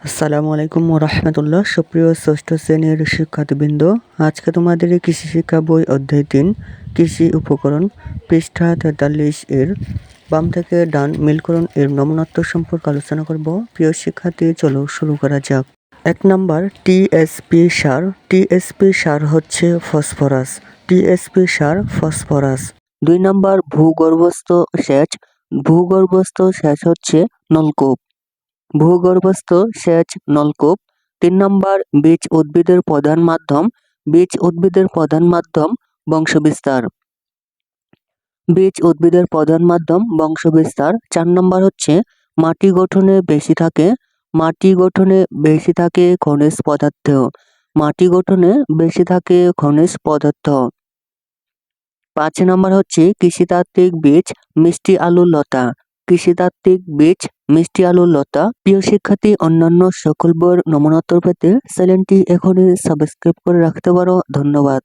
আসসালামু আলাইকুম রহমতুল্লাহ। সুপ্রিয় ষষ্ঠ শ্রেণির শিক্ষার্থীবৃন্দ, আজকে তোমাদের কৃষি শিক্ষা বই অধ্যায় তিন, কৃষি উপকরণ পৃষ্ঠা তেতাল্লিশ এর বাম থেকে ডান মিলকরণ এর নমনাত্ম সম্পর্কে আলোচনা করব। প্রিয় শিক্ষার্থী, চলো শুরু করা যাক। এক নাম্বার, টিএসপি সার। টিএসপি সার হচ্ছে ফসফরাস। টিএসপি সার ফসফরাস। দুই নম্বর, ভূগর্ভস্থ সেচ। ভূগর্ভস্থ সেচ হচ্ছে নলকূপ। ভূগর্ভস্থ সেচ নলকূপ, তিন নম্বর বীজ উদ্ভিদের প্রধান মাধ্যম, বীজ উদ্ভিদের প্রধান মাধ্যম, বংশবিস্তার। বীজ উদ্ভিদের প্রধান মাধ্যম, বংশবিস্তার। চার নম্বর হচ্ছে মাটি গঠনে বেশি থাকে। মাটি গঠনে বেশি থাকে খনিজ পদার্থ। মাটি গঠনে বেশি থাকে খনিজ পদার্থ। পাঁচ নম্বর হচ্ছে কৃষিতাত্ত্বিক বীজ, মিষ্টি আলু লতা। কৃষিতাত্ত্বিক বীজ, মিষ্টি আলুর লতা। প্রিয় শিক্ষার্থী, অন্যান্য সকল বইয়ের নমুনোত্তর পেতে চ্যানেলটি এখনই সাবস্ক্রাইব করে রাখতে পারো। ধন্যবাদ।